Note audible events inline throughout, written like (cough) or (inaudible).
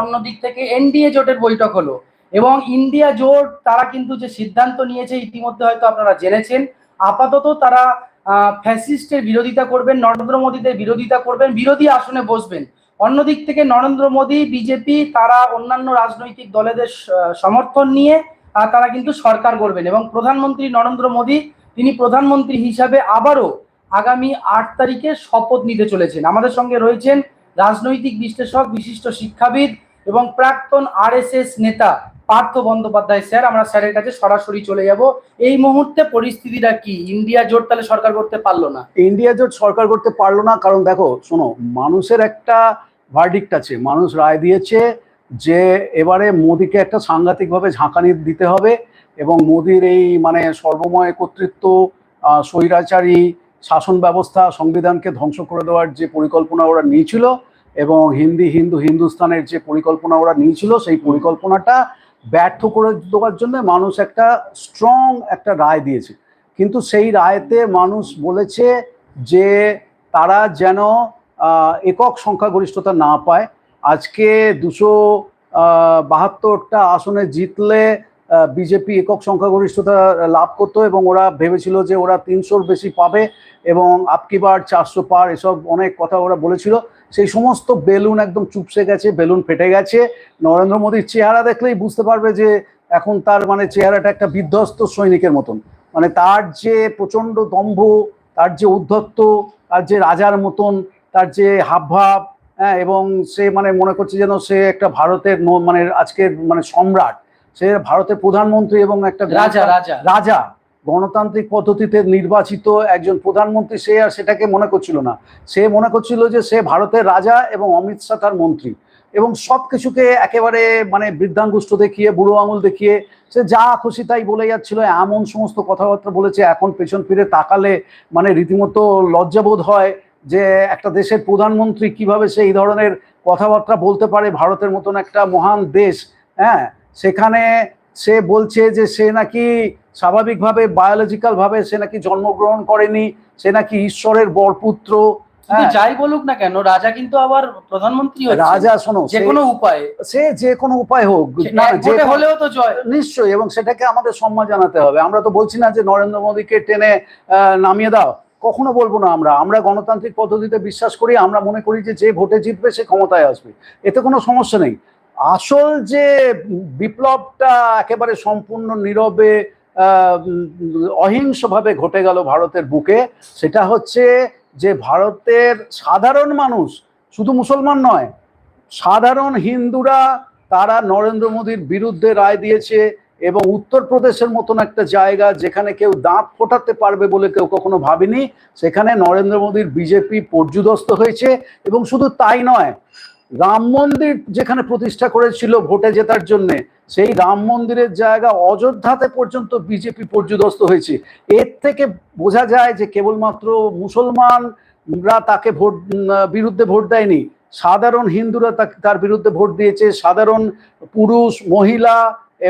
অন্যদিক থেকে এনডিএ জোটের বৈঠক হলো। এবং ইন্ডিয়া জোট, তারা কিন্তু যে সিদ্ধান্ত নিয়েছে, ইতিমধ্যে হয়তো আপনারা জেনেছেন। আপাতত তারা ফ্যাসিস্টের বিরোধিতা করবেন, নরেন্দ্র মোদীদের বিরোধিতা করবেন, বিরোধী আসনে বসবেন। অন্যদিক থেকে নরেন্দ্র মোদী, বিজেপি, তারা অন্যান্য রাজনৈতিক দলেদের সমর্থন নিয়ে তারা কিন্তু সরকার করবেন এবং প্রধানমন্ত্রী নরেন্দ্র মোদী, তিনি প্রধানমন্ত্রী হিসাবে আবারও আগামী আট তারিখে শপথ নিতে চলেছেন। আমাদের সঙ্গে রয়েছেন রাজনৈতিক বিশ্লেষক, বিশিষ্ট শিক্ষাবিদ এবং প্রাক্তন আরএসএস নেতা পার্থ বন্দ্যোপাধ্যায় স্যার, আমরা স্যারের কাছে সরাসরি চলে যাব। এই মুহূর্তে পরিস্থিতিটা কি? ইন্ডিয়া জোট তাহলে সরকার করতে পারল না। ইন্ডিয়া জোট সরকার করতে পারল না, কারণ দেখো, শোনো, মানুষের একটা ভার্ডিক্ট আছে। মানুষ রায় দিয়েছে যে এবারে মোদিকে একটা সাংঘাতিকভাবে ঝাঁকানি দিতে হবে এবং মোদির এই মানে সর্বময় কর্তৃত্ব স্বৈরাচারী শাসন ব্যবস্থা, সংবিধানকে ধ্বংস করে দেওয়ার যে পরিকল্পনা ওরা নিয়েছিল এবং হিন্দি, হিন্দু, হিন্দুস্তানের যে পরিকল্পনা ওরা নিয়েছিল, সেই পরিকল্পনাটা ব্যর্থ করে দেওয়ার জন্য মানুষ একটা স্ট্রং একটা রায় দিয়েছে। কিন্তু সেই রায়তে মানুষ বলেছে যে তারা যেন একক সংখ্যাগরিষ্ঠতা না পায়। আজকে দুশো বাহাত্তরটা আসনে জিতলে বিজেপি একক সংখ্যাগরিষ্ঠতা লাভ করতো এবং ওরা ভেবেছিল যে ওরা তিনশোর বেশি পাবে এবং আপকি বার চারশো পার, এসব অনেক কথা ওরা বলেছিল। সেই সমস্ত বেলুন একদম চুপসে গেছে বেলুন ফেটে গেছে। নরেন্দ্র মোদীর চেহারা দেখলেই বুঝতে পারবে যে এখন তার মানে চেহারাটা একটা বিধ্বস্ত সৈনিকের মতন। মানে তার যে প্রচণ্ড দম্ভ তার যে উদ্ধত্ত তার যে রাজার মতন তার যে হাবভাব হ্যাঁ এবং সে মানে মনে করছে যেন সে একটা ভারতের মানে আজকের মানে সম্রাট। সে ভারতের প্রধানমন্ত্রী এবং একটা রাজা। রাজা। রাজা। গণতান্ত্রিক পদ্ধতিতে নির্বাচিত একজন প্রধানমন্ত্রী সে আর সেটাকে মনে করছিল না। সে মনে করছিল যে সে ভারতের রাজা এবং অমিত শাহ তার মন্ত্রী। এবং সব কিছুকে একেবারে মানে বৃদ্ধাঙ্গুষ্ঠ দেখিয়ে, বুড়ো আঙুল দেখিয়ে, সে যা খুশি তাই বলে যাচ্ছিল, এমন সমস্ত কথাবার্তা বলেছে। এখন পেছন ফিরে তাকালে মানে রীতিমতো লজ্জাবোধ হয় যে একটা দেশের প্রধানমন্ত্রী কীভাবে সে এই ধরনের কথাবার্তা বলতে পারে, ভারতের মতন একটা মহান দেশ। হ্যাঁ সেখানে সে বলছে যে সে নাকি স্বাভাবিকভাবে বায়োলজিক্যাল ভাবে সে নাকি জন্মগ্রহণ করেনি সে নাকি ঈশ্বরের বরপুত্র হ্যাঁ, যাই বলুক না কেন রাজা কিন্তু আবার প্রধানমন্ত্রী রাজা শোনো যে কোনো উপায়ে। সে যে কোনো উপায় হোক যে হলেও তো জয়। নিশ্চয়ই এবং সেটাকে আমাদের সম্মান জানাতে হবে। আমরা তো বলছি না যে নরেন্দ্র মোদীকে টেনে নামিয়ে দাও। কখনো বলব না আমরা। আমরা গণতান্ত্রিক পদ্ধতিতে বিশ্বাস করি আমরা মনে করি যে যে ভোটে জিতবে সে ক্ষমতায় আসবে। এতে কোনো সমস্যা নেই। আসল যে বিপ্লবটা একেবারে সম্পূর্ণ নীরবে অহিংসভাবে ঘটে গেল ভারতের বুকে, সেটা হচ্ছে যে ভারতের সাধারণ মানুষ শুধু মুসলমান নয়, সাধারণ হিন্দুরা, তারা নরেন্দ্র মোদীর বিরুদ্ধে রায় দিয়েছে এবং উত্তরপ্রদেশের মতন একটা জায়গা যেখানে কেউ দাঁত ফোটাতে পারবে বলে কেউ কখনো ভাবেনি, সেখানে নরেন্দ্র মোদীর বিজেপি পর্যুদস্ত হয়েছে এবং শুধু তাই নয় রাম মন্দির যেখানে প্রতিষ্ঠা করেছিল ভোটে জেতার জন্য, সেই রাম মন্দিরের জায়গা অযোধ্যাতে পর্যন্ত বিজেপি পর্যুদস্ত হয়েছে। এর থেকে বোঝা যায় যে কেবলমাত্র মুসলমানরা তাকে ভোট বিরুদ্ধে ভোট দেয়নি। সাধারণ হিন্দুরা তার বিরুদ্ধে ভোট দিয়েছে। সাধারণ পুরুষ, মহিলা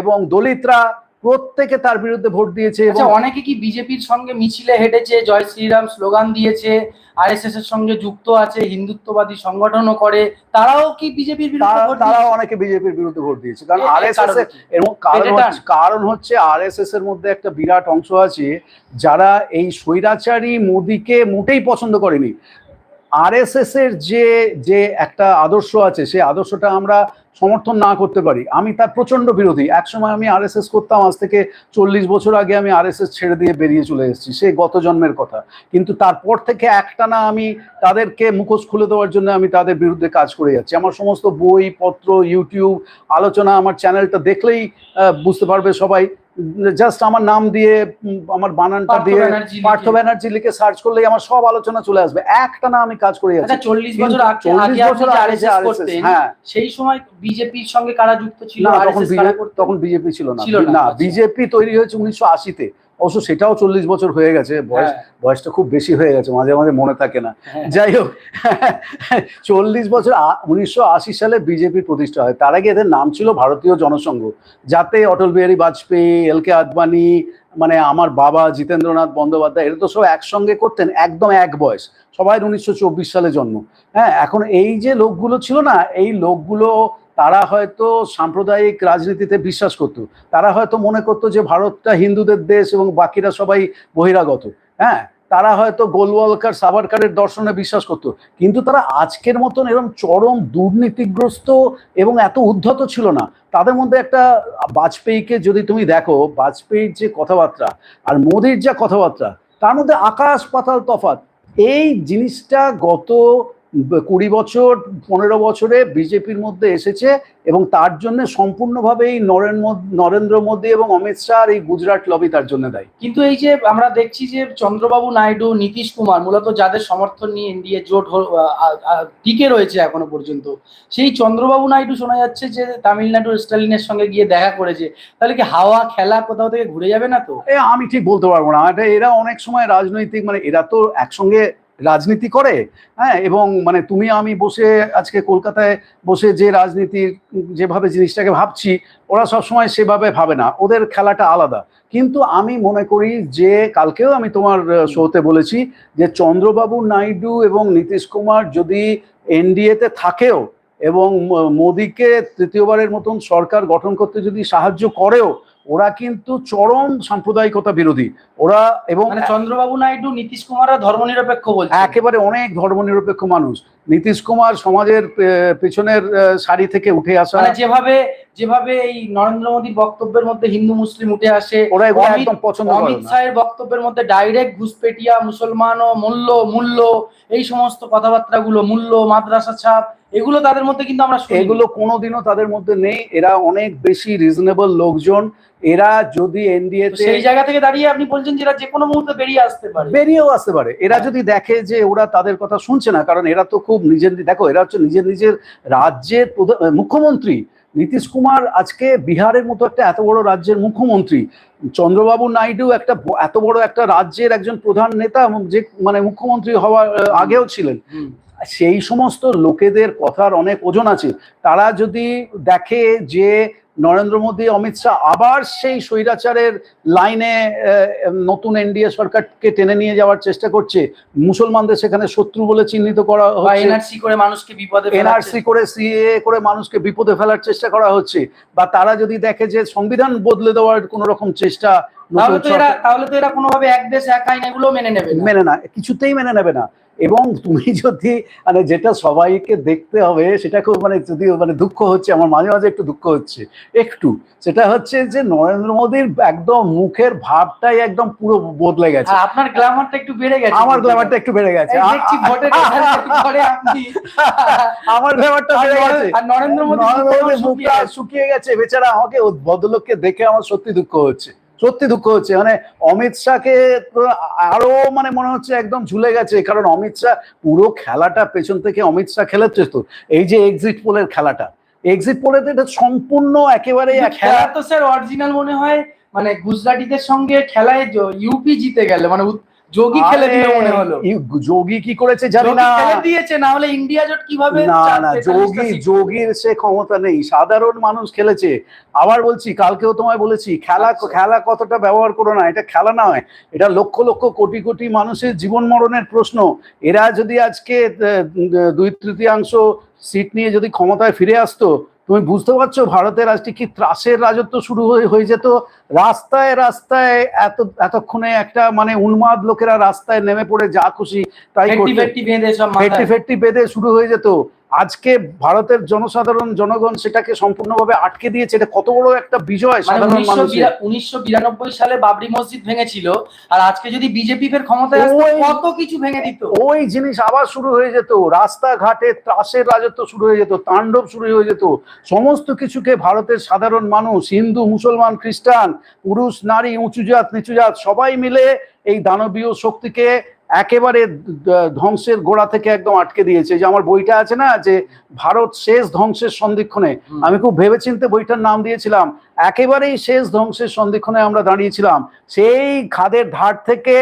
এবং দলিতরা প্রত্যেকে তার বিরুদ্ধে ভোট দিয়েছে এবং আচ্ছা অনেকে কি বিজেপির সঙ্গে মিছিলে হেঁটেছে জয় শ্রীরাম স্লোগান দিয়েছে আরএসএস এর সঙ্গে যুক্ত আছে হিন্দুত্ববাদী সংগঠনও করে তারাও কি বিজেপির বিরুদ্ধে ভোট তারাও দিয়েছে? অনেকে বিজেপির বিরুদ্ধে ভোট দিয়েছে কারণ এর আর এস কারণ? এর কারণ হচ্ছে কারণ হচ্ছে আর এস এস এর মধ্যে একটা বিরাট অংশ আছে যারা এই স্বৈরাচারী মোদীকে মোটেই পছন্দ করেনি আর এস এস এর যে যে একটা আদর্শ আছে সেই আদর্শটা আমরা সমর্থন না করতে পারি। আমি তার প্রচণ্ড বিরোধী। একসময় আমি আর করতাম আজ থেকে চল্লিশ বছর আগে আমি আর ছেড়ে দিয়ে বেরিয়ে চলে এসেছি সে গত জন্মের কথা। কিন্তু তারপর থেকে একটানা আমি তাদেরকে মুখোশ খুলে দেওয়ার জন্য আমি তাদের বিরুদ্ধে কাজ করে যাচ্ছি। আমার সমস্ত বই পত্র ইউটিউব আলোচনা আমার চ্যানেলটা দেখলেই বুঝতে পারবে সবাই। জাস্ট আমার নাম দিয়ে আমার বানানটা দিয়ে পার্থ ব্যানার্জি লিখে সার্চ করলেই আমার সব আলোচনা চলে আসবে। একটানা আমি কাজ করে আচ্ছা যাচ্ছি। চল্লিশ বছর আগে 40 আগে আপনি বছর আগে হ্যাঁ। সেই সময় বিজেপির সঙ্গে কারা যুক্ত ছিল না তখন বিজেপি ছিল না। না, না আচ্ছা। বিজেপি তৈরি হয়েছে উনিশশো আশিতে। অবশ্য সেটাও চল্লিশ বছর হয়ে গেছে বয়স হ্যাঁ, বয়সটা খুব বেশি হয়ে গেছে মাঝে মাঝে মনে থাকে না। হ্যাঁ। যাই হোক চল্লিশ বছর উনিশশো আশি সালে বিজেপি প্রতিষ্ঠা হয়। তার আগে এদের নাম ছিল ভারতীয় জনসংঘ। যাতে অটল বিহারী বাজপেয়ী এল কে আদবানি মানে আমার বাবা জিতেন্দ্রনাথ বন্দ্যোপাধ্যায় এরা তো সব একসঙ্গে করতেন একদম এক বয়স। সবাই উনিশশো চব্বিশ সালে জন্ম। হ্যাঁ এখন এই যে লোকগুলো ছিল না এই লোকগুলো তারা হয়তো সাম্প্রদায়িক রাজনীতিতে বিশ্বাস করতো। তারা হয়তো মনে করতো যে ভারতটা হিন্দুদের দেশ এবং বাকিরা সবাই বহিরাগত। হ্যাঁ তারা হয়তো গোলওয়ালকার, সাভারকারের দর্শনে বিশ্বাস করতো। কিন্তু তারা আজকের মতন এরকম চরম দুর্নীতিগ্রস্ত এবং এত উদ্ধত ছিল না। তাদের মধ্যে একটা বাজপেয়ীকে যদি তুমি দেখো, বাজপেয়ীর যে কথাবার্তা আর মোদির যা কথাবার্তা, তার মধ্যে আকাশ পাতাল তফাৎ। এই জিনিসটা গত কুড়ি বছর পনেরো বছরে বিজেপির মধ্যে এসেছে এবং তার জন্য সম্পূর্ণভাবে এই নরেন্দ্র মোদী এবং অমিত শাহ এই গুজরাট লবি তার জন্য দেয়। কিন্তু এই যে আমরা দেখছি যে চন্দ্রবাবু নাইডু নীতিশ কুমার মূলত যাদের সমর্থন নিয়ে এনডিএ জোট টিকে রয়েছে এখনও পর্যন্ত সেই চন্দ্রবাবু নাইডু শোনা যাচ্ছে যে তামিলনাড়ুর স্টালিনের সঙ্গে গিয়ে দেখা করেছে তাহলে কি হাওয়া খেলা কোথাও থেকে ঘুরে যাবে না তো? আমি ঠিক বলতে পারব না। এটা এরা অনেক সময় রাজনৈতিক মানে এরা তো একসঙ্গে রাজনীতি করে হ্যাঁ? এবং মানে তুমি, আমি বসে আজকে কলকাতায় বসে যে রাজনীতি যেভাবে জিনিসটাকে ভাবছি, ওরা সবসময় সেভাবে ভাবে না। ওদের খেলাটা আলাদা। কিন্তু আমি মনে করি যে, কালকেও আমি তোমার শোতে বলেছি যে, চন্দ্রবাবু নাইডু এবং নীতিশ কুমার যদি এনডিএতে থাকেও এবং মোদীকে তৃতীয়বারের মতন সরকার গঠন করতে যদি সাহায্য করেও ওরা কিন্তু চরম সাম্প্রদায়িকতা বিরোধী। ওরা এবং মানে চন্দ্রবাবু নাইডু নীতিশ কুমাররা ধর্মনিরপেক্ষ বলছে। একেবারে অনেক ধর্মনিরপেক্ষ মানুষ। নীতিশ কুমার সমাজের পেছনের সারি থেকে উঠে আসা মানে যেভাবে যেভাবে এই নরেন্দ্র মোদীর বক্তব্যের মধ্যে হিন্দু মুসলিম উঠে আসে ওরা এগুলো একদম পছন্দ করে অমিত শাহের বক্তব্যের মধ্যে ডাইরেক্ট ঘুষপেটিয়া মুসলমান ও মূল্য মূল্য এই সমস্ত কথাবার্তাগুলো মূল্য মাদ্রাসা ছাপ এগুলো তাদের মধ্যে কিন্তু আমরা এগুলো কোনোদিনও তাদের মধ্যে নেই। এরা অনেক বেশি রিজনেবল লোকজন। এরা যদি তো এনডিএতে সেই জায়গা থেকে দাঁড়িয়ে আপনি বলছেন যে এরা যে কোনো মুহূর্তে বেরিয়ে আসতে পারে। বেরিয়েও আসতে পারে। এরা যদি দেখে যে ওরা তাদের কথা শুনছে না কারণ এরা তো খুব নিজের দেখো এরা হচ্ছে নিজের নিজের রাজ্যের মুখ্যমন্ত্রী। নীতিশ কুমার আজকে বিহারের মতো একটা এত বড় রাজ্যের মুখ্যমন্ত্রী। চন্দ্রবাবু নাইডু একটা এত বড় একটা রাজ্যের একজন প্রধান নেতা যে মানে মুখ্যমন্ত্রী হওয়ার আগেও ছিলেন। সেই সমস্ত লোকেদের কথার অনেক ওজন আছে। তারা যদি দেখে যে নরেন্দ্র মোদী অমিত শাহ আবার সেই স্বৈরাচারের লাইনে নতুন এনডিএ সরকারকে টেনে নিয়ে যাওয়ার চেষ্টা করছে মুসলমানদের সেখানে শত্রু বলে চিহ্নিত করা এনআরসি করে মানুষকে বিপদে। এনআরসি করে সিএ করে মানুষকে বিপদে ফেলার চেষ্টা করা হচ্ছে বা তারা যদি দেখে যে সংবিধান বদলে দেওয়ার কোন রকম চেষ্টা তাহলে তো এরা তাহলে তো এরা কোনোভাবে এক দেশ এক আইন এগুলো মেনে নেবে মেনে না কিছুতেই মেনে নেবে না। এবং তুমি যদি মানে যেটা সবাইকে দেখতে হবে সেটা খুব মানে যদি মানে দুঃখ হচ্ছে আমার মাঝে মাঝে একটু দুঃখ হচ্ছে। একটু। সেটা হচ্ছে যে নরেন্দ্র মোদীর একদম মুখের ভাবটাই একদম পুরো বদলে গেছে। আপনার গ্ল্যামারটা একটু বেড়ে গেছে আমার গ্ল্যামারটা একটু বেড়ে গেছে। (laughs) আমার গ্ল্যামারটা বেড়ে গেছে। আর নরেন্দ্র মোদী শুকিয়ে গেছে। বেচারা আমাকে ভদ্রলোককে দেখে আমার সত্যি দুঃখ হচ্ছে। সত্যি দুঃখ হচ্ছে। মানে অমিত শাহকে আরও মানে মনে হচ্ছে একদম ঝুলে গেছে। কারণ অমিত শাহ পুরো খেলাটা পেছন থেকে অমিত শাহ খেলাচ্ছে তো। এই যে এক্সিট পোলের খেলাটা। এক্সিট পোলে তো এটা সম্পূর্ণ একেবারে খেলা তো স্যার অরিজিনাল মনে হয় মানে গুজরাটিদের সঙ্গে খেলায় ইউপি জিতে গেল। মানে যোগী খেলে দিল মনে হলো। যোগী কি করেছে জানি না। খেলে দিয়েছে না হলে ইন্ডিয়া জোট কীভাবে না না যোগী যোগীর সে ক্ষমতা নেই। সাধারণ মানুষ খেলেছে। আবার বলছি কালকেও তোমায় বলেছি খেলা আচ্ছা। খেলা কতটা ব্যবহার করো না এটা খেলা নয়। এটা লক্ষ লক্ষ কোটি কোটি মানুষের জীবন মরণের প্রশ্ন। এরা যদি আজকে দুই তৃতীয়াংশ সিট নিয়ে যদি ক্ষমতায় ফিরে আসতো তুমি বুঝতে পারছ ভারতের আজকে কি ত্রাসের রাজত্ব শুরু হয়ে হয়ে যেত। রাস্তায় রাস্তায় এত এতক্ষণে একটা মানে উন্মাদ লোকেরা রাস্তায় নেমে পড়ে যা খুশি তাই ফেট্টি বেঁধে শুরু হয়ে যেত। আজকে ভারতের জনসাধারণ জনগণ সেটাকে সম্পূর্ণভাবে আটকে দিয়েছে। এটা কত বড় একটা বিজয় মানে সাধারণ মানুষের। উনিশশো বিরানব্বই সালে বাবরি মসজিদ ভেঙেছিল আর আজকে যদি বিজেপি ফের ক্ষমতায় কত কিছু ভেঙে দিত। ওই জিনিস আবার শুরু হয়ে যেত। রাস্তাঘাটে ত্রাসের রাজত্ব শুরু হয়ে যেত তাণ্ডব শুরু হয়ে যেত। সমস্ত কিছুকে ভারতের সাধারণ মানুষ হিন্দু মুসলমান খ্রিস্টান পুরুষ নারী উঁচু জাত নিচু জাত সবাই মিলে এই দানবীয় শক্তিকে একেবারে ধ্বংসের গোড়া থেকে একদম আটকে দিয়েছে। যে আমার বইটা আছে না যে ভারত শেষ ধ্বংসের সন্ধিক্ষণে আমি খুব ভেবেচিন্তে বইটার নাম দিয়েছিলাম একেবারেই শেষ ধ্বংসের সন্ধিক্ষণে আমরা দাঁড়িয়েছিলাম। সেই খাদের ধার থেকে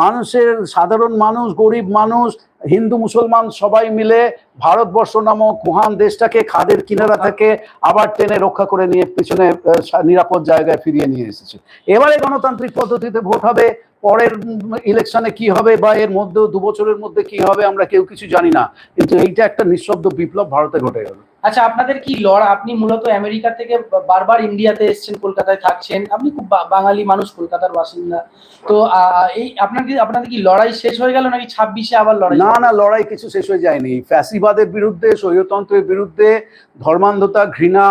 মানুষের সাধারণ মানুষ গরিব মানুষ হিন্দু মুসলমান সবাই মিলে ভারতবর্ষ নামক মহান দেশটাকে খাদের কিনারা থেকে আবার টেনে রক্ষা করে নিয়ে পিছনে নিরাপদ জায়গায় ফিরিয়ে নিয়ে এসেছে। এবারে গণতান্ত্রিক পদ্ধতিতে ভোট হবে পরের ইলেকশনে কি হবে বা এর মধ্যে দু বছরের মধ্যে কি হবে আমরা কেউ কিছু জানি না। কিন্তু এইটা একটা নিঃশব্দ বিপ্লব ভারতে ঘটে গেল। আচ্ছা আপনাদের কি লড়া? আপনি মূলত আমেরিকা থেকে বারবার ইন্ডিয়াতে এসেছেন কলকাতায় থাকছেন। আপনি খুব বাঙালি মানুষ কলকাতার বাসিন্দা। তো এই আপনার কি আপনাদের কি লড়াই শেষ হয়ে গেল নাকি ছাব্বিশে আবার লড়াই না না লড়াই কিছু শেষ হয়ে যায়নি। ফ্যাসিবাদের বিরুদ্ধে স্বৈরতন্ত্রের বিরুদ্ধে ধর্মান্ধতা ঘৃণা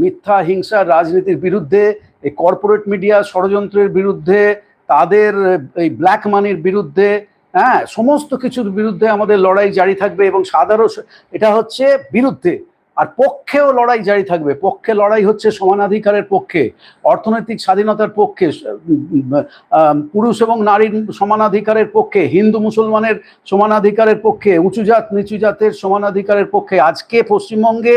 মিথ্যা হিংসা রাজনীতির বিরুদ্ধে এই কর্পোরেট মিডিয়া ষড়যন্ত্রের বিরুদ্ধে তাদের, এই ব্ল্যাক মানির বিরুদ্ধে হ্যাঁ সমস্ত কিছুর বিরুদ্ধে আমাদের লড়াই জারি থাকবে এবং সাধারণ এটা হচ্ছে বিরুদ্ধে। আর পক্ষেও লড়াই জারি থাকবে। পক্ষে লড়াই হচ্ছে সমানাধিকারের পক্ষে, অর্থনৈতিক স্বাধীনতার পক্ষে পুরুষ এবং নারীর সমানাধিকারের পক্ষে, হিন্দু মুসলমানের সমানাধিকারের পক্ষে, উঁচু জাত, নিচু জাতের সমানাধিকারের পক্ষে। আজকে পশ্চিমবঙ্গে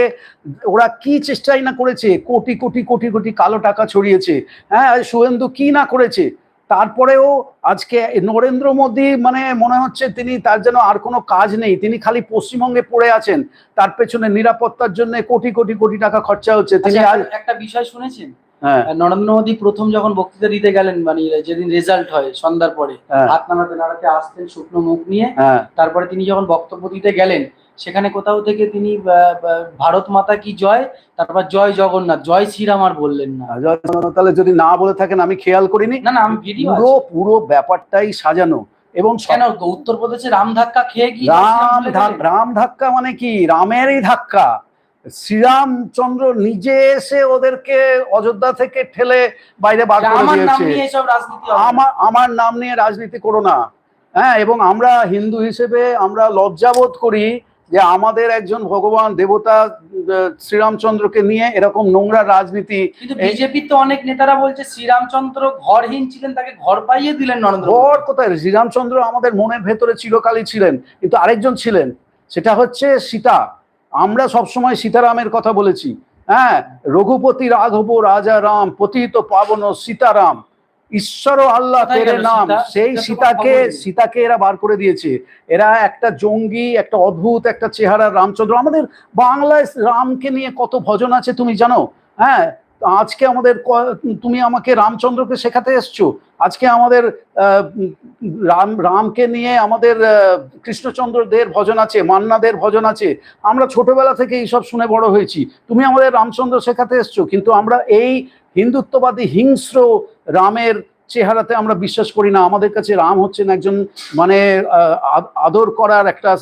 ওরা কি চেষ্টাই না করেছে? কোটি কোটি কোটি কোটি কালো টাকা ছড়িয়েছে। হ্যাঁ শুভেন্দু কি না করেছে? তারপরেও আজকে নরেন্দ্র মোদী মানে মনে হচ্ছে তিনি তার যেন আর কোনো কাজ নেই তিনি খালি পশ্চিমবঙ্গে পড়ে আছেন তার পেছনে নিরাপত্তার জন্য কোটি কোটি কোটি টাকা খরচা হচ্ছে তিনি আচ্ছা, আজ একটা- একটা বিষয় শুনেছেন? হ্যাঁ। নরেন্দ্র মোদী প্রথম যখন বক্তৃতা দিতে গেলেন মানে যেদিন রেজাল্ট হয় সন্ধ্যার পরে হ্যাঁ। হাত নাড়াতে নাড়াতে আসতেন শুকনো মুখ নিয়ে হ্যাঁ। তারপরে তিনি যখন বক্তব্য দিতে গেলেন সেখানে কোথাও থেকে তিনি ভারত মাতা কি জয়? তারপর জয় জগন্নাথ জয় শ্রীরাম আর বললেন না। জয় তাহলে যদি না বলে থাকেন আমি খেয়াল করিনি। না না আমি ভিডিও পুরো পুরো ব্যাপারটাই সাজানো এবং কেন উত্তরপ্রদেশে রাম ধাক্কা খেয়ে কি রাম রাম ধাক্কা মানে কি? রামেরই ধাক্কা। শ্রীরামচন্দ্র নিজে এসে ওদেরকে অযোধ্যা থেকে ঠেলে বাইরে বার করে আমার দিয়েছে। আমার আমার নাম নিয়ে রাজনীতি করো না। হ্যাঁ এবং আমরা হিন্দু হিসেবে আমরা লজ্জাবোধ করি যে আমাদের একজন ভগবান দেবতা শ্রীরামচন্দ্রকে নিয়ে এরকম নোংরা রাজনীতি। কিন্তু বিজেপির তো অনেক নেতারা বলছে শ্রীরামচন্দ্র ঘরহীন ছিলেন তাকে ঘর পাইয়ে দিলেন নরেন্দ্র। ঘর কোথায় শ্রীরামচন্দ্র আমাদের মনের ভেতরে চিরকালই ছিলেন কিন্তু আরেকজন ছিলেন সেটা হচ্ছে সীতা। আমরা সবসময় সীতারামের কথা বলেছি। হ্যাঁ রঘুপতি রাঘব রাজা রাম পতিত পাবন সীতারাম। ঈশ্বর ও আল্লাহ তেরে নাম? সেই সীতাকে সীতাকে এরা বার করে দিয়েছে। এরা একটা জঙ্গি একটা অদ্ভুত একটা চেহারা রামচন্দ্র। আমাদের বাংলায় রামকে নিয়ে কত ভজন আছে তুমি জানো? হ্যাঁ আজকে আমাদের তুমি আমাকে রামচন্দ্রকে শেখাতে এসছো। আজকে আমাদের আহ, রাম রামকে নিয়ে আমাদের কৃষ্ণচন্দ্রদের ভজন আছে মান্নাদের ভজন আছে। আমরা ছোটবেলা থেকে এইসব শুনে বড় হয়েছি। তুমি আমাদের রামচন্দ্র শেখাতে এসছো কিন্তু আমরা এই হিন্দুত্ববাদী হিংস্র রামের চেহারাতে আমরা বিশ্বাস করি না। আমাদের কাছে রাম হচ্ছেন একজন মানে আদ- আদর করার একটা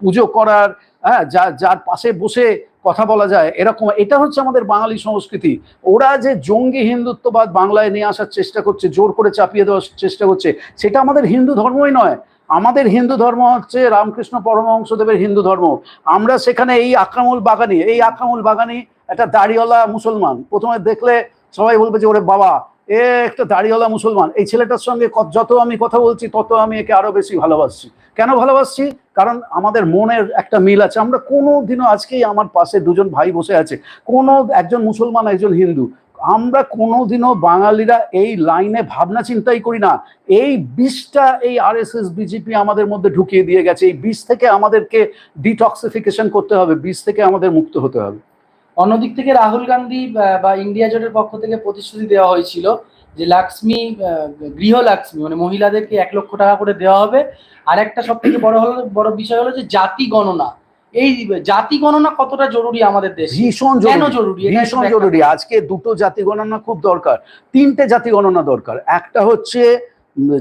পুজো করার হ্যাঁ যা, যার পাশে বসে কথা বলা যায়। এরকম, এটা হচ্ছে আমাদের বাঙালি সংস্কৃতি। ওরা যে জঙ্গি হিন্দুত্ববাদ বাংলায় নিয়ে আসার চেষ্টা করছে, জোর করে চাপিয়ে দেওয়ার চেষ্টা করছে, সেটা আমাদের হিন্দু ধর্মই নয়। আমাদের হিন্দু ধর্ম হচ্ছে রামকৃষ্ণ পরমহংসদেবের হিন্দু ধর্ম। আমরা সেখানে এই আক্রামুল বাগানি, এই আক্রামুল বাগানি একটা দাড়িওয়ালা মুসলমান। প্রথমে দেখলে সবাই বলবে যে, ওরে বাবা, এ একটা দাড়িওয়ালা মুসলমান। এই ছেলেটার সঙ্গে যত আমি কথা বলছি, তত আমি একে আরও বেশি ভালোবাসছি। কেন ভালোবাসছি? কারণ আমাদের মনের একটা মিল আছে। আমরা কোনো দিনও আজকেই আমার পাশে দুজন ভাই বসে আছে। কোনো একজন মুসলমান, একজন হিন্দু। আমরা কোনোদিনও বাঙালিরা এই লাইনে ভাবনা চিন্তাই করি না। এই বিষটা এই আর এস এস বিজেপি আমাদের মধ্যে ঢুকিয়ে দিয়ে গেছে। এই বিষ থেকে আমাদেরকে ডিটক্সিফিকেশন করতে হবে। বিষ থেকে আমাদের মুক্ত হতে হবে। অন্যদিক থেকে রাহুল গান্ধী বা- ইন্ডিয়া জোটের পক্ষ থেকে প্রতিশ্রুতি দেওয়া হয়েছিল যে লাক্সমি গৃহ লাক্সমি মানে মহিলাদেরকে এক লক্ষ টাকা করে দেওয়া হবে। আর একটা সব থেকে বড় হলো বড় বিষয় হলো যে জাতি গণনা। এই জাতি গণনা কতটা জরুরি আমাদের দেশে? ভীষণ কেন জরুরি? ভীষণ জরুরি। আজকে দুটো জাতি গণনা খুব দরকার। তিনটে জাতি গণনা দরকার। একটা হচ্ছে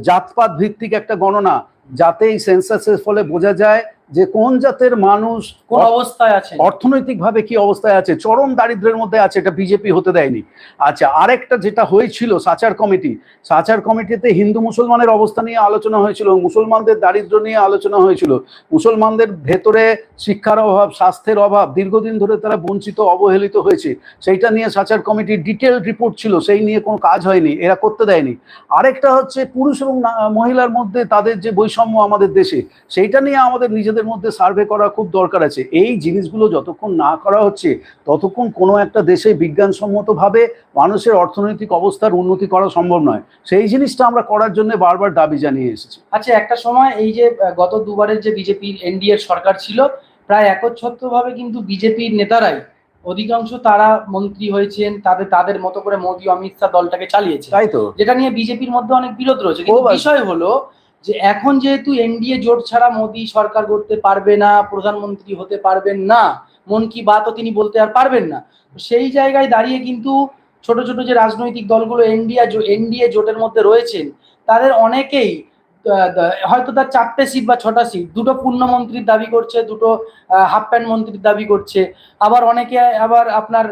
জাতপাত ভিত্তিক একটা গণনা যাতে এই সেন্সাসের ফলে বোঝা যায় যে কোন জাতের মানুষ কোন অবস্থায় আছে? অর্থনৈতিকভাবে কি অবস্থায় আছে? চরম দারিদ্র্যের মধ্যে আছে এটা বিজেপি হতে দেয়নি। আচ্ছা আরেকটা যেটা হয়েছিল সাচার কমিটি সাচার কমিটিতে হিন্দু মুসলমানের অবস্থা নিয়ে আলোচনা হয়েছিল মুসলমানদের দারিদ্র্য নিয়ে আলোচনা হয়েছিল। মুসলমানদের ভেতরে শিক্ষার অভাব স্বাস্থ্যের অভাব দীর্ঘদিন ধরে তারা বঞ্চিত অবহেলিত হয়েছে। সেইটা নিয়ে সাচার কমিটির ডিটেল রিপোর্ট ছিল সেই নিয়ে কোনো কাজ হয়নি এরা করতে দেয়নি। আরেকটা হচ্ছে পুরুষ এবং মহিলার মধ্যে তাদের যে বৈষম্য আমাদের দেশে সেইটা নিয়ে আমাদের নিজেদের মধ্যে সার্ভে করা খুব দরকার আছে। এই জিনিসগুলো যতক্ষণ না করা হচ্ছে ততক্ষণ কোনো একটা দেশে বিজ্ঞানসম্মতভাবে মানুষের অর্থনৈতিক অবস্থার উন্নতি করা সম্ভব নয়। সেই জিনিসটা আমরা করার জন্য বারবার দাবি জানিয়ে এসেছি। আচ্ছা একটা সময় এই যে গত দুবারের যে বিজেপির এনডিএর সরকার ছিল প্রায় একচ্ছত্র ভাবে কিন্তু বিজেপির নেতারাই অধিকাংশ তারা মন্ত্রী হয়েছেন তাদের তাদের মতো করে মোদী অমিত শাহ দলটাকে চালিয়েছে তাই তো। যেটা নিয়ে বিজেপির মধ্যে অনেক বিরোধ রয়েছে। বিষয় হলো যে এখন যেহেতু এনডিএ জোট ছাড়া মোদী সরকার করতে পারবে না, প্রধানমন্ত্রী হতে পারবেন না, মন কি বাতও তিনি বলতে আর পারবেন না। সেই জায়গায় দাঁড়িয়ে কিন্তু ছোট ছোট যে রাজনৈতিক দলগুলো এনডিএ এনডিএ জোটের মধ্যে রয়েছেন, তাদের অনেকেই হয়তো তার চারটে সিট বা ছটা সিট দুটো পূর্ণমন্ত্রীর দাবি করছে, দুটো হাফ প্যান্ট মন্ত্রীর দাবি করছে। আবার অনেকে, আবার আপনার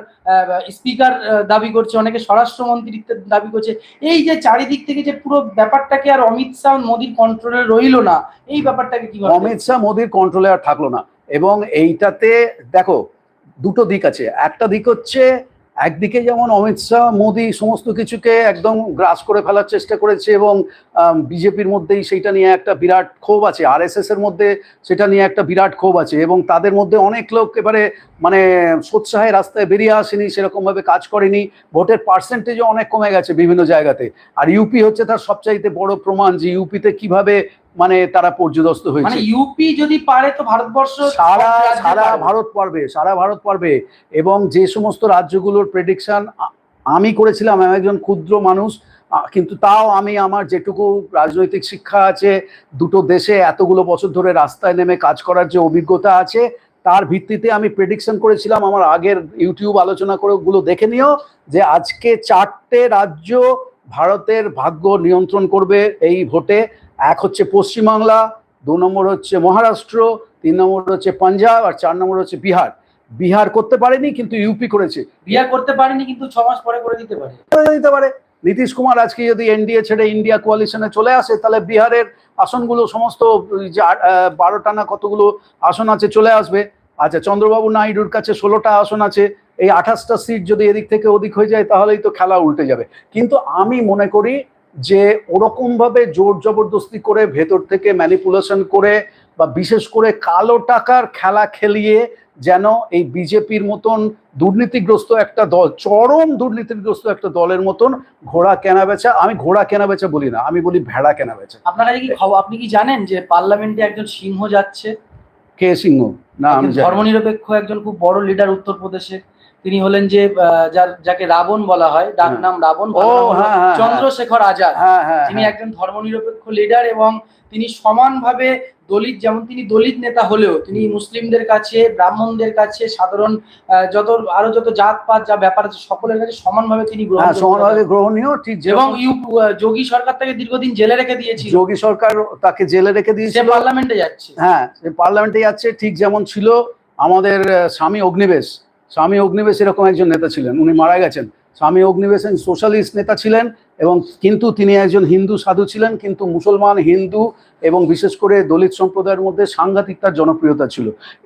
স্পিকার দাবি করছে, অনেকে স্বরাষ্ট্রমন্ত্রীত্বের দাবি করছে। এই যে চারিদিক থেকে যে পুরো ব্যাপারটাকে আর অমিত শাহ মোদীর কন্ট্রোলে রইল না, এই ব্যাপারটাকে কীভাবে অমিত শাহ মোদির কন্ট্রোলে আর থাকল না। এবং এইটাতে, দেখো, দুটো দিক আছে। একটা দিক হচ্ছে একদিকে যেমন অমিত শাহ, মোদি সমস্ত কিছুকে একদম গ্রাস করে ফেলার চেষ্টা করেছে এবং বিজেপির মধ্যেই সেইটা নিয়ে একটা বিরাট ক্ষোভ আছে আর এর মধ্যে সেটা নিয়ে একটা বিরাট ক্ষোভ আছে এবং তাদের মধ্যে অনেক লোক এবারে মানে সোৎসাহে রাস্তায় বেরিয়ে আসেনি, সেরকমভাবে কাজ করেনি, ভোটের পার্সেন্টেজও অনেক কমে গেছে বিভিন্ন জায়গাতে। আর ইউপি হচ্ছে তার সবচাইতে বড় প্রমাণ যে ইউপিতে কীভাবে মানে তারা পর্যদস্ত মানে হয়েছে ইউপি যদি পারে তো ভারতবর্ষ সারা সারা ভারত পারবে সারা ভারত পারবে। এবং যে সমস্ত রাজ্যগুলোর প্রেডিকশন আমি করেছিলাম আমি একজন ক্ষুদ্র মানুষ কিন্তু তাও আমি আমার যেটুকু রাজনৈতিক শিক্ষা আছে দুটো দেশে এতগুলো বছর ধরে রাস্তায় নেমে কাজ করার যে অভিজ্ঞতা আছে তার ভিত্তিতে আমি প্রেডিকশন করেছিলাম আমার আগের ইউটিউব আলোচনা করে ওগুলো দেখে নিও যে আজকে চারটে রাজ্য ভারতের ভাগ্য নিয়ন্ত্রণ করবে এই ভোটে। এক হচ্ছে পশ্চিমবাংলা দু নম্বর হচ্ছে মহারাষ্ট্র তিন নম্বর হচ্ছে পাঞ্জাব আর চার নম্বর হচ্ছে বিহার। বিহার করতে পারেনি কিন্তু ইউপি করেছে। বিয়ে করতে পারেনি কিন্তু ছ মাস পরে করে দিতে পারে। করে দিতে পারে। নীতিশ কুমার আজকে যদি এনডিএ ছেড়ে ইন্ডিয়া কোয়ালিশনে চলে আসে তাহলে বিহারের আসনগুলো সমস্ত যে বারোটা না কতগুলো আসন আছে চলে আসবে। আচ্ছা চন্দ্রবাবু নাইডুর কাছে ষোলোটা আসন আছে। এই আঠাশটা সিট যদি এদিক থেকে ওদিক হয়ে যায় তাহলেই তো খেলা উল্টে যাবে। কিন্তু আমি মনে করি যে ওরকম ভাবে জোর জবরদস্তি করে ভেতর থেকে ম্যানিপুলেশন করে বা বিশেষ করে কালো টাকার খেলা খেলিয়ে যেন এই বিজেপির মতন দুর্নীতিগ্রস্ত একটা দল চরম দুর্নীতিগ্রস্ত একটা দলের মতন ঘোড়া কেনা বেচা আমি ঘোড়া কেনা বেচা বলি না আমি বলি ভেড়া কেনা বেচা। আপনার কাছে কি খবর আপনি কি জানেন যে পার্লামেন্টে একজন সিংহ যাচ্ছে? কে সিংহ? না আমি না। ধর্মনিরপেক্ষ একজন খুব বড় লিডার উত্তরপ্রদেশে। তিনি হলেন যে যার যাকে রাবণ বলা হয় ডাক হ্যাঁ। নাম রাবণ হ্যাঁ, হ্যাঁ, চন্দ্রশেখর আজাদ। তিনি। একজন ধর্মনিরপেক্ষ লিডার এবং তিনি সমানভাবে দলিত যেমন তিনি দলিত নেতা হলেও তিনি মুসলিমদের কাছে ব্রাহ্মণদের কাছে সাধারণ যত আরও যত জাত পাত যা ব্যাপার আছে সকলের কাছে সমানভাবে তিনি সমানভাবে গ্রহণীয় ঠিক এবং যোগী সরকার তাকে দীর্ঘদিন জেলে রেখে দিয়েছিল। যোগী সরকার তাকে জেলে রেখে দিয়েছে পার্লামেন্টে যাচ্ছে। হ্যাঁ সে পার্লামেন্টে যাচ্ছে ঠিক যেমন ছিল আমাদের স্বামী অগ্নিবেশ। স্বামী অগ্নিবেশ এরকম একজন নেতা ছিলেন, উনি মারা গেছেন। স্বামী অগ্নিবেশ সোশ্যালিস্ট নেতা ছিলেন এবং কিন্তু তিনি একজন হিন্দু সাধু ছিলেন, কিন্তু মুসলমান, হিন্দু এবং বিশেষ করে দলিত সম্প্রদায়ের মধ্যে সাংঘাতিক তার জনপ্রিয়তা ছিল।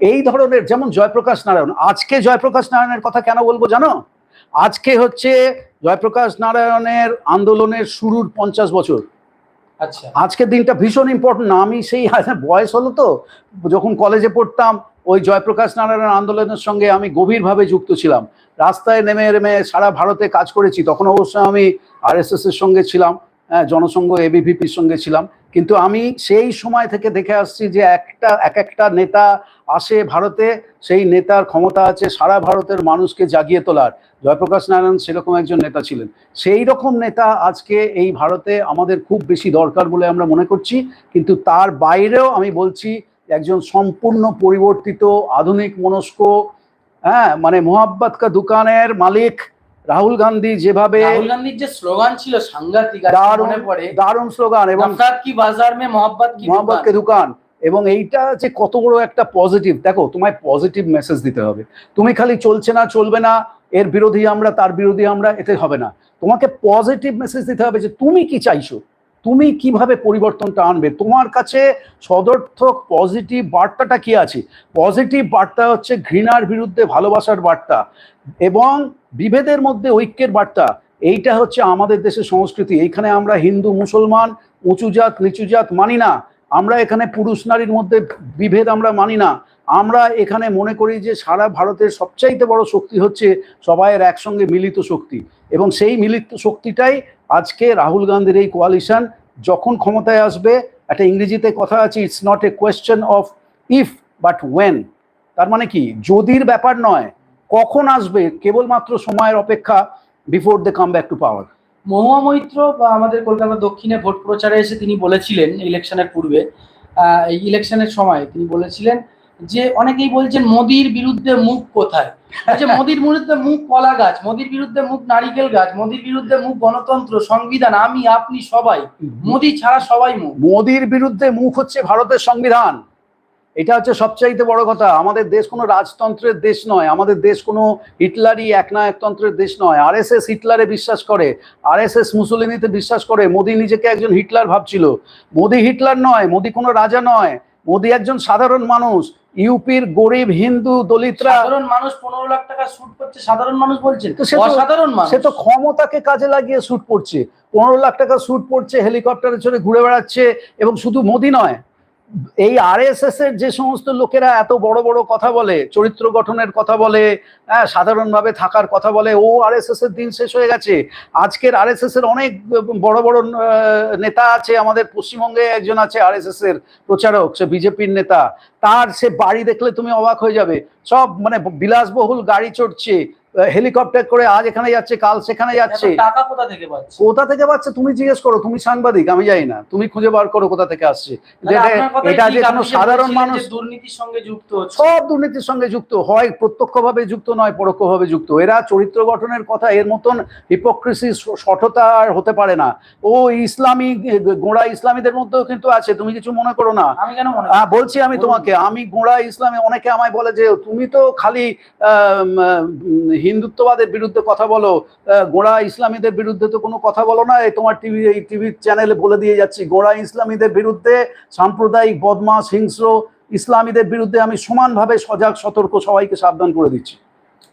এই ধরনের যেমন জয়প্রকাশ নারায়ণ, আজকে জয়প্রকাশ নারায়ণের কথা কেন বলব জানো? আজকে হচ্ছে জয়প্রকাশ নারায়ণের আন্দোলনের শুরুর পঞ্চাশ বছর। আজকের দিনটা ভীষণ ইম্পর্টেন্ট আমি সেই বয়স হলো তো যখন কলেজে পড়তাম ওই জয়প্রকাশ নারায়ণ আন্দোলনের সঙ্গে আমি গভীরভাবে যুক্ত ছিলাম। রাস্তায় নেমে নেমে সারা ভারতে কাজ করেছি। তখন অবশ্য আমি আরএসএস এর সঙ্গে ছিলাম হ্যাঁ, জনসংঘ এবিভিপির সঙ্গে ছিলাম। কিন্তু আমি সেই সময় থেকে দেখে আসছি যে একটা এক একটা নেতা আসে ভারতে সেই নেতার ক্ষমতা আছে সারা ভারতের মানুষকে জাগিয়ে তোলার। জয়প্রকাশ নারায়ণ সেরকম একজন নেতা ছিলেন। সেই রকম নেতা আজকে এই ভারতে আমাদের খুব বেশি দরকার বলে আমরা মনে করছি কিন্তু তার বাইরেও আমি বলছি একজন সম্পূর্ণ পরিবর্তিত আধুনিক মনস্ক হ্যাঁ মানে মোহাব্বত কা দোকানের মালিক রাহুল গান্ধী যেভাবে রাহুল গান্ধীর যে স্লোগান ছিল সাংঘাতিক দারুণ দারুণ স্লোগান এবং কি বাজার মে কে দোকান। এবং এইটা যে কত বড় একটা পজিটিভ দেখো তোমায় পজিটিভ মেসেজ দিতে হবে। তুমি খালি চলছে না, চলবে না, এর বিরোধী আমরা, তার বিরোধী আমরা, এতে হবে না। তোমাকে পজিটিভ মেসেজ দিতে হবে যে তুমি কি চাইছো? তুমি কীভাবে পরিবর্তনটা আনবে? তোমার কাছে সদর্থক পজিটিভ বার্তাটা কি আছে? পজিটিভ বার্তা হচ্ছে ঘৃণার বিরুদ্ধে ভালোবাসার বার্তা এবং বিভেদের মধ্যে ঐক্যের বার্তা। এইটা হচ্ছে আমাদের দেশের সংস্কৃতি। এইখানে আমরা হিন্দু, মুসলমান, উঁচু জাত, নিচু জাত মানি না। আমরা এখানে পুরুষ নারীর মধ্যে বিভেদ আমরা মানি না। আমরা এখানে মনে করি যে সারা ভারতের সবচাইতে বড় শক্তি হচ্ছে সবাইয়ের একসঙ্গে মিলিত শক্তি। এবং সেই মিলিত শক্তিটাই আজকে রাহুল গান্ধীর এই কোয়ালিশন যখন ক্ষমতায় আসবে, একটা ইংরেজিতে কথা আছে it's not a question of if but when তার মানে কি? যদির ব্যাপার নয়, কখন আসবে, কেবলমাত্র সময়ের অপেক্ষা before the come back to power Mahua Moitra বা আমাদের কলকাতা দক্ষিণে ভোট প্রচারে এসে তিনি বলেছিলেন ইলেকশনের পূর্বে। এই ইলেকশনের সময় তিনি বলেছিলেন যে অনেকেই বলছেন মোদির বিরুদ্ধে মুখ কোথায়? (laughs) যে মোদির বিরুদ্ধে মুখ কলা গাছ মোদির বিরুদ্ধে মুখ নারিকেল গাছ মোদির বিরুদ্ধে মুখ গণতন্ত্র সংবিধান আমি আপনি সবাই মোদি ছাড়া সবাই মুখ। মোদির বিরুদ্ধে মুখ হচ্ছে ভারতের সংবিধান। এটা হচ্ছে সবচাইতে বড় কথা। আমাদের দেশ কোনো রাজতন্ত্রের দেশ নয়। আমাদের দেশ কোনো হিটলারই একনায়কতন্ত্রের দেশ নয়। আরএসএস হিটলারে বিশ্বাস করে আরএসএস মুসলিনিতে বিশ্বাস করে মোদি নিজেকে একজন হিটলার ভাবছিল। মোদি হিটলার নয় মোদি কোনো রাজা নয়। মোদি একজন সাধারণ মানুষ। ইউপির গরিব হিন্দু দলিতরা সাধারণ মানুষ পনেরো লাখ টাকা শুট করছে সাধারণ মানুষ বলছেন? তো সে তো- অসাধারণ মানুষ। সে তো ক্ষমতাকে কাজে লাগিয়ে স্যুট পড়ছে পনেরো লাখ টাকা স্যুট পড়ছে হেলিকপ্টারে চড়ে ঘুরে বেড়াচ্ছে এবং শুধু মোদি নয় এই আরএসএস এর যে সমস্ত লোকেরা এত বড় বড় কথা বলে, চরিত্র গঠনের কথা বলে হ্যাঁ সাধারণভাবে থাকার কথা বলে, ও আরএসএস এর দিন শেষ হয়ে গেছে। আজকের আরএসএস এর অনেক বড় বড় নেতা আছে, আমাদের পশ্চিমবঙ্গে একজন আছে আরএসএস এর প্রচারক, সে বিজেপির নেতা। তার সে বাড়ি দেখলে তুমি অবাক হয়ে যাবে। সব মানে বিলাসবহুল গাড়ি চড়ছে। হেলিকপ্টার করে আজ এখানে যাচ্ছে কাল সেখানে যাচ্ছে। টাকা কোথা থেকে পাচ্ছে? কোথা থেকে পাচ্ছে তুমি জিজ্ঞেস করো তুমি সাংবাদিক আমি জানি না। তুমি খুঁজে বার করো কোথা থেকে আসছে। এটা- যে কোনো সাধারণ মানুষ দুর্নীতির সঙ্গে যুক্ত সব দুর্নীতির সঙ্গে যুক্ত হয় প্রত্যক্ষভাবে যুক্ত নয় পরোক্ষভাবে যুক্ত। এরা চরিত্র গঠনের কথা এর মতন হিপোক্রেসি সঠতা আর হতে পারে না। ও ইসলামী গোড়া ইসলামীদের মধ্যেও কিন্তু আছে তুমি কিছু মনে করো না। বলছি আমি তোমাকে আমি গোড়া ইসলামে অনেকে আমায় বলে যে তুমি তো খালি হিন্দুত্ববাদের বিরুদ্ধে কথা বলো গোড়া ইসলামীদের বিরুদ্ধে তো কোনো কথা বলো না, এই তোমার টিভি, এই টিভি চ্যানেলে বলে দিয়ে যাচ্ছি, গোড়া ইসলামীদের বিরুদ্ধে সাম্প্রদায়িক বদমাস, হিংস্র ইসলামীদের বিরুদ্ধে আমি সমানভাবে সজাগ, সতর্ক সবাইকে সাবধান করে দিচ্ছি।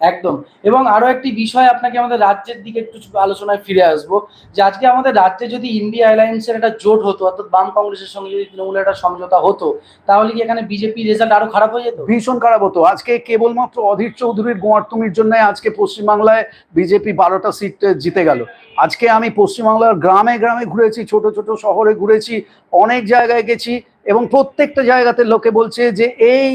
একদম। এবং আরও একটি বিষয় আপনাকে আমাদের রাজ্যের দিকে একটু আলোচনায় ফিরে আসব, যে আজকে আমাদের রাজ্যে যদি ইন্ডিয়া অ্যালায়েন্সের একটা জোট হতো, অর্থাৎ বাম কংগ্রেসের সঙ্গে যদি তৃণমূলের একটা সমঝোতা হতো, তাহলে কি এখানে বিজেপি রেজাল্ট আরও খারাপ হয়ে যেত? ভীষণ খারাপ হতো। আজকে কেবলমাত্র অধীর চৌধুরীর গোয়ারতুমির জন্য আজকে পশ্চিমবাংলায় বিজেপি বারোটা সিট জিতে গেল। আজকে আমি পশ্চিমবাংলার গ্রামে গ্রামে ঘুরেছি, ছোট ছোট শহরে ঘুরেছি, অনেক জায়গায় গেছি। এবং প্রত্যেকটা জায়গাতে লোকে বলছে যে এই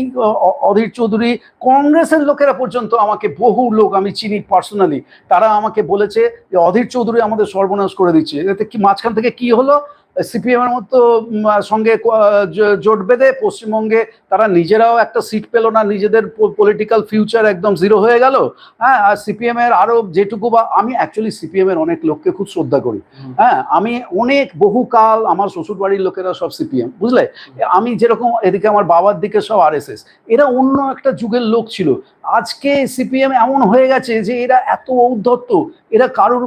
অধীর চৌধুরী কংগ্রেসের লোকেরা পর্যন্ত আমাকে বহু লোক আমি চিনি পার্সোনালি তারা আমাকে বলেছে যে অধীর চৌধুরী আমাদের সর্বনাশ করে দিচ্ছে। এতে কি, মাঝখান থেকে কি হলো? সিপিএম এর মতো সঙ্গে জোট বেঁধে পশ্চিমবঙ্গে তারা নিজেরাও একটা সিট পেল না নিজেদের পলিটিক্যাল ফিউচার একদম জিরো হয়ে গেল। হ্যাঁ আর সিপিএম এর আরও যেটুকু বা আমি অ্যাকচুয়ালি সিপিএম এর অনেক লোককে খুব শ্রদ্ধা করি। হ্যাঁ আমি অনেক বহুকাল আমার শ্বশুর বাড়ির লোকেরা সব সিপিএম বুঝলে? আমি যেরকম এদিকে আমার বাবার দিকে সব আরএসএস এরা অন্য একটা যুগের লোক ছিল। আজকে সিপিএম এমন হয়ে গেছে যে এরা এত ঔদ্ধত্য এরা কারোর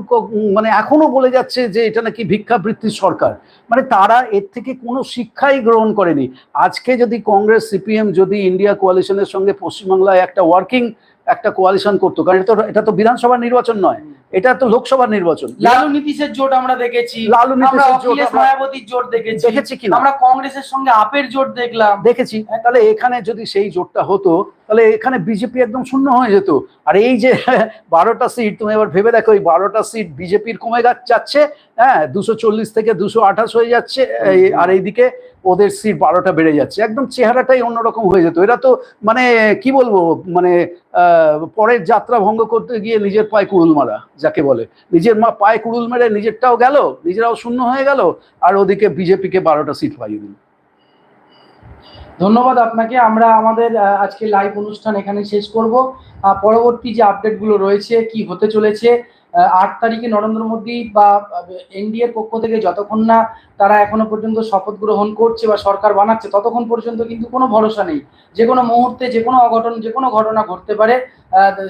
মানে এখনও বলে যাচ্ছে যে এটা নাকি ভিক্ষাবৃত্তির সরকার। মানে তারা এর থেকে কোনো শিক্ষাই গ্রহণ করেনি। আজকে যদি কংগ্রেস, সিপিএম, যদি ইন্ডিয়া কোয়ালিশনের সঙ্গে পশ্চিমবাংলায় একটা ওয়ার্কিং একটা কোয়ালিশন করতো, কারণ এটা তো এটা তো বিধানসভা নির্বাচন নয়। এটা তো লোকসভা নির্বাচন। লালু নীতিশের জোট আমরা দেখেছি। লালু নীতিশের জোট অখিলেশ মায়াবতীর জোট দেখেছি। দেখেছি কিনা আমরা কংগ্রেসের সঙ্গে আপের জোট দেখলাম। দেখেছি। তাহলে এখানে যদি সেই জোটটা হতো তাহলে এখানে বিজেপি একদম শূন্য হয়ে যেত। আর এই যে (laughs) বারোটা সিট তুমি এবার ভেবে দেখো এই বারোটা সিট বিজেপির কমে যাচ্ছে হ্যাঁ দুশো চল্লিশ থেকে দুশো আঠাশ হয়ে যাচ্ছে আর এইদিকে ওদের সিট বারোটা বেড়ে যাচ্ছে। একদম চেহারাটাই অন্যরকম হয়ে যেত। এরা তো মানে কি বলব মানে আহ, পরের যাত্রা ভঙ্গ করতে গিয়ে নিজের পায়ে কুড়ুল মারা যাকে বলে। নিজের মা পায়ে কুড়ুল মেরে নিজেরটাও গেল, নিজেরাও শূন্য হয়ে গেল, আর ওদিকে বিজেপিকে বারোটা সিট পাইয়ে দিল। ধন্যবাদ আপনাকে। আমরা আমাদের আজকে লাইভ অনুষ্ঠান এখানে শেষ করব। পরবর্তী যে আপডেটগুলো রয়েছে, কি হতে চলেছে আট তারিখে নরেন্দ্র মোদী বা এনডিএর পক্ষ থেকে যতক্ষণ না তারা এখনও পর্যন্ত শপথ গ্রহণ করছে বা সরকার বানাচ্ছে ততক্ষণ পর্যন্ত কিন্তু কোনো ভরসা নেই। যে কোনো মুহূর্তে যে কোনো অঘটন যে কোনো ঘটনা ঘটতে পারে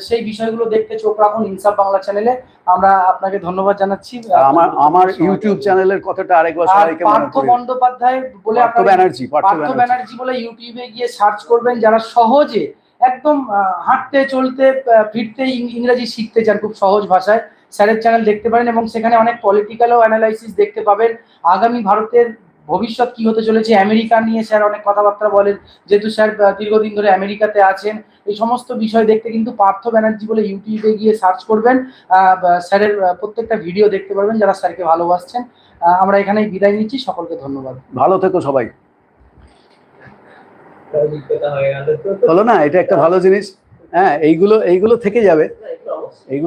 সেই বিষয়গুলো দেখতে চোখ রাখুন ইনসাফ বাংলা চ্যানেলে। আমরা আপনাকে ধন্যবাদ জানাচ্ছি। আমার আমার ইউটিউব চ্যানেলের কথাটা আরেকবার সবাইকে পার্থ বন্দ্যোপাধ্যায় বলে পার্থ ব্যানার্জি পার্থ ব্যানার্জি। বলে ইউটিউবে গিয়ে সার্চ করবেন যারা সহজে একদম হাঁটতে, চলতে ফিরতে ইংরেজি শিখতে চান খুব সহজ ভাষায়। স্যারের চ্যানেল দেখতে পারেন এবং সেখানে অনেক পলিটিক্যালও অ্যানালাইসিস দেখতে পাবেন। আগামী ভারতের ভবিষ্যৎ কি হতে চলেছে, আমেরিকা নিয়ে স্যার অনেক কথাবার্তা বলেন। যেহেতু স্যার দীর্ঘদিন ধরে আমেরিকাতে আছেন, এই সমস্ত বিষয় দেখতে কিন্তু পার্থ ব্যানার্জি বলে ইউটিউবে গিয়ে সার্চ করবেন। স্যারের প্রত্যেকটা ভিডিও দেখতে পারবেন যারা স্যারকে ভালোবাসছেন। আমরা এখানেই বিদায় নিচ্ছি। সকলকে ধন্যবাদ। ভালো থেকো সবাই অভিজ্ঞতা হয়ে গেল তো হলো না এটা একটা ভালো জিনিস। হ্যাঁ এইগুলো এইগুলো থেকে যাবে। এইগুলো